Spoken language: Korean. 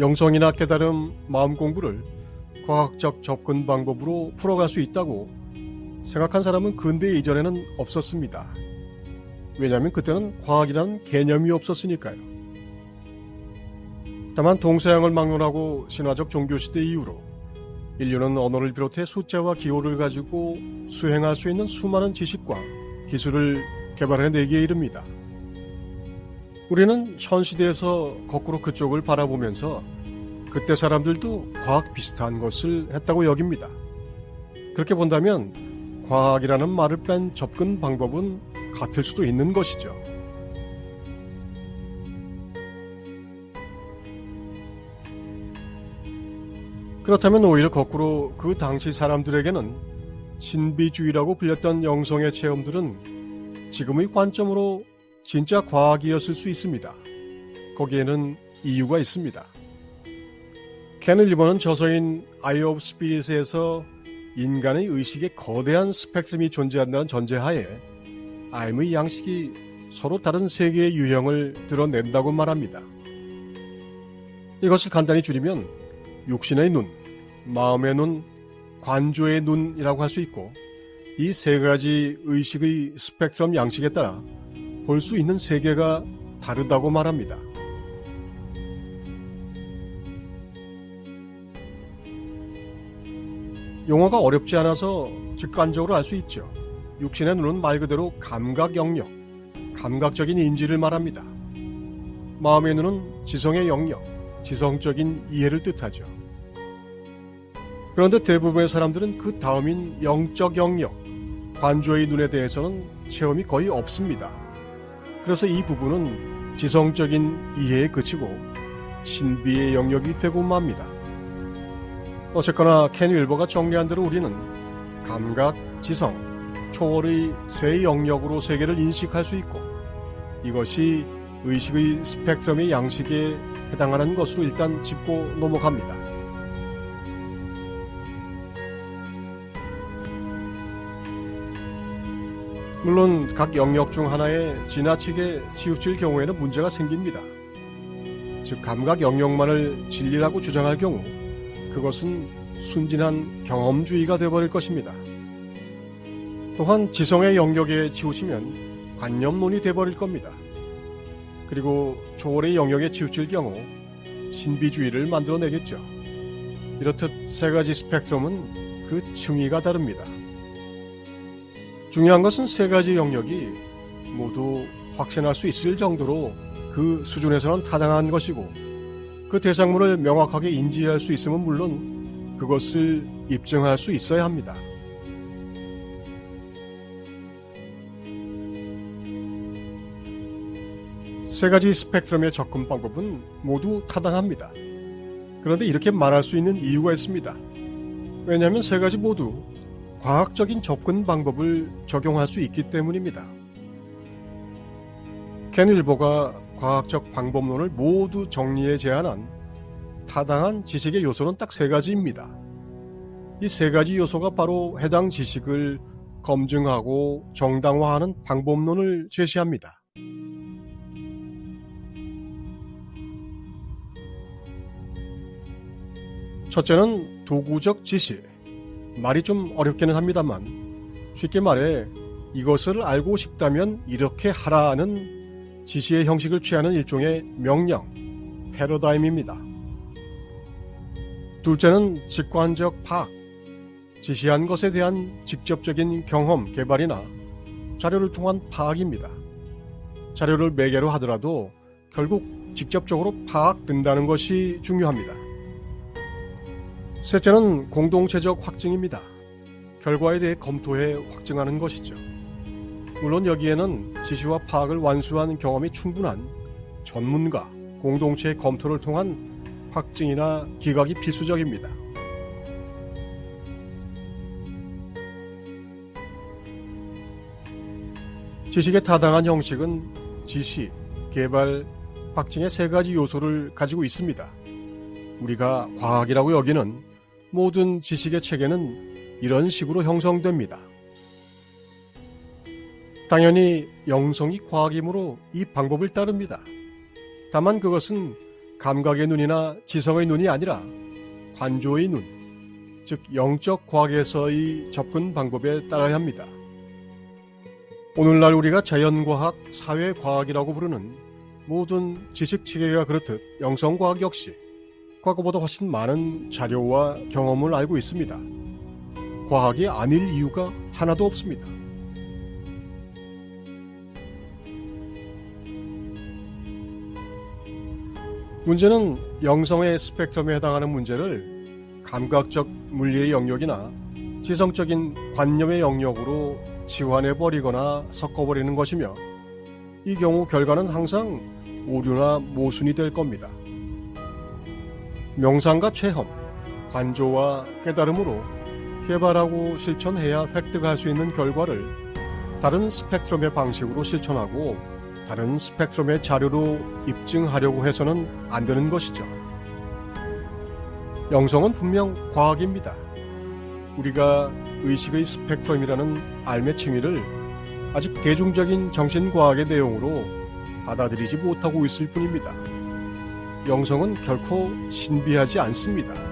영성이나 깨달음, 마음 공부를 과학적 접근 방법으로 풀어갈 수 있다고 생각한 사람은 근대 이전에는 없었습니다. 왜냐하면 그때는 과학이라는 개념이 없었으니까요. 다만 동서양을 막론하고 신화적 종교시대 이후로 인류는 언어를 비롯해 숫자와 기호를 가지고 수행할 수 있는 수많은 지식과 기술을 개발해내기에 이릅니다. 우리는 현 시대에서 거꾸로 그쪽을 바라보면서 그때 사람들도 과학 비슷한 것을 했다고 여깁니다. 그렇게 본다면 과학이라는 말을 뺀 접근 방법은 같을 수도 있는 것이죠. 그렇다면 오히려 거꾸로 그 당시 사람들에게는 신비주의라고 불렸던 영성의 체험들은 지금의 관점으로 진짜 과학이었을 수 있습니다. 거기에는 이유가 있습니다. 켄 일본은 저서인 아이 오브 스피릿에서 인간의 의식에 거대한 스펙트럼이 존재한다는 전제하에 아임의 양식이 서로 다른 세계의 유형을 드러낸다고 말합니다. 이것을 간단히 줄이면 육신의 눈, 마음의 눈, 관조의 눈이라고 할 수 있고 이 세 가지 의식의 스펙트럼 양식에 따라 볼 수 있는 세계가 다르다고 말합니다. 용어가 어렵지 않아서 직관적으로 알 수 있죠. 육신의 눈은 말 그대로 감각 영역, 감각적인 인지를 말합니다. 마음의 눈은 지성의 영역, 지성적인 이해를 뜻하죠. 그런데 대부분의 사람들은 그 다음인 영적 영역, 관조의 눈에 대해서는 체험이 거의 없습니다. 그래서 이 부분은 지성적인 이해에 그치고 신비의 영역이 되고 맙니다. 어쨌거나 켄 윌버가 정리한 대로 우리는 감각, 지성, 초월의 세 영역으로 세계를 인식할 수 있고 이것이 의식의 스펙트럼의 양식에 해당하는 것으로 일단 짚고 넘어갑니다. 물론 각 영역 중 하나에 지나치게 치우칠 경우에는 문제가 생깁니다. 즉 감각 영역만을 진리라고 주장할 경우 그것은 순진한 경험주의가 되어버릴 것입니다. 또한 지성의 영역에 치우치면 관념론이 되어버릴 겁니다. 그리고 초월의 영역에 치우칠 경우 신비주의를 만들어내겠죠. 이렇듯 세 가지 스펙트럼은 그 층위가 다릅니다. 중요한 것은 세 가지 영역이 모두 확신할 수 있을 정도로 그 수준에서는 타당한 것이고 그 대상물을 명확하게 인지할 수 있으면 물론 그것을 입증할 수 있어야 합니다. 세 가지 스펙트럼의 접근 방법은 모두 타당합니다. 그런데 이렇게 말할 수 있는 이유가 있습니다. 왜냐하면 세 가지 모두 과학적인 접근 방법을 적용할 수 있기 때문입니다. 켄 윌버가 과학적 방법론을 모두 정리해 제안한 타당한 지식의 요소는 딱 세 가지입니다. 이 세 가지 요소가 바로 해당 지식을 검증하고 정당화하는 방법론을 제시합니다. 첫째는 도구적 지식. 말이 좀 어렵기는 합니다만 쉽게 말해 이것을 알고 싶다면 이렇게 하라는 지시의 형식을 취하는 일종의 명령, 패러다임입니다. 둘째는 직관적 파악, 지시한 것에 대한 직접적인 경험, 개발이나 자료를 통한 파악입니다. 자료를 매개로 하더라도 결국 직접적으로 파악된다는 것이 중요합니다. 셋째는 공동체적 확증입니다. 결과에 대해 검토해 확증하는 것이죠. 물론 여기에는 지시와 파악을 완수한 경험이 충분한 전문가, 공동체의 검토를 통한 확증이나 기각이 필수적입니다. 지식의 타당한 형식은 지시, 개발, 확증의 세 가지 요소를 가지고 있습니다. 우리가 과학이라고 여기는 모든 지식의 체계는 이런 식으로 형성됩니다. 당연히 영성이 과학이므로 이 방법을 따릅니다. 다만 그것은 감각의 눈이나 지성의 눈이 아니라 관조의 눈, 즉 영적 과학에서의 접근 방법에 따라야 합니다. 오늘날 우리가 자연과학, 사회과학이라고 부르는 모든 지식 체계가 그렇듯 영성과학 역시 과거보다 훨씬 많은 자료와 경험을 알고 있습니다. 과학이 아닐 이유가 하나도 없습니다. 문제는 영성의 스펙트럼에 해당하는 문제를 감각적 물리의 영역이나 지성적인 관념의 영역으로 치환해 버리거나 섞어 버리는 것이며 이 경우 결과는 항상 오류나 모순이 될 겁니다. 명상과 체험, 관조와 깨달음으로 개발하고 실천해야 획득할 수 있는 결과를 다른 스펙트럼의 방식으로 실천하고 다른 스펙트럼의 자료로 입증하려고 해서는 안 되는 것이죠. 영성은 분명 과학입니다. 우리가 의식의 스펙트럼이라는 알매 칭의를 아직 대중적인 정신과학의 내용으로 받아들이지 못하고 있을 뿐입니다. 영성은 결코 신비하지 않습니다.